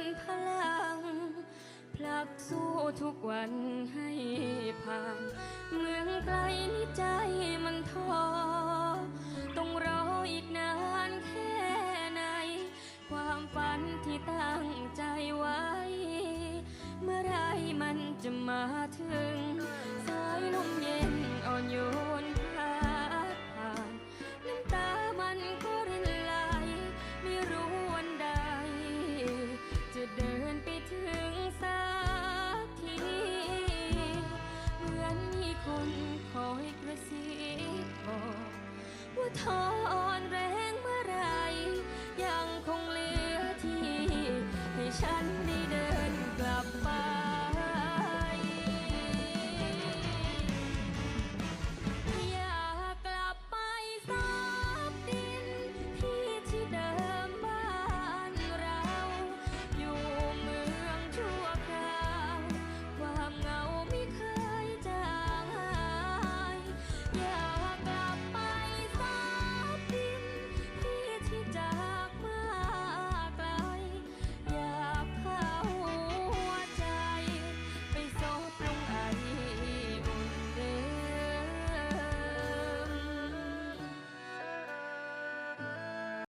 ็นพลัง ผลักสู้ทุกวันให้ผ่าน เมืองไกลนี่ใจมันท้อต้องรออีกนานแค่ไหน ความฝันที่ตั้งใจไว้ เมื่อไรมัน ฉัน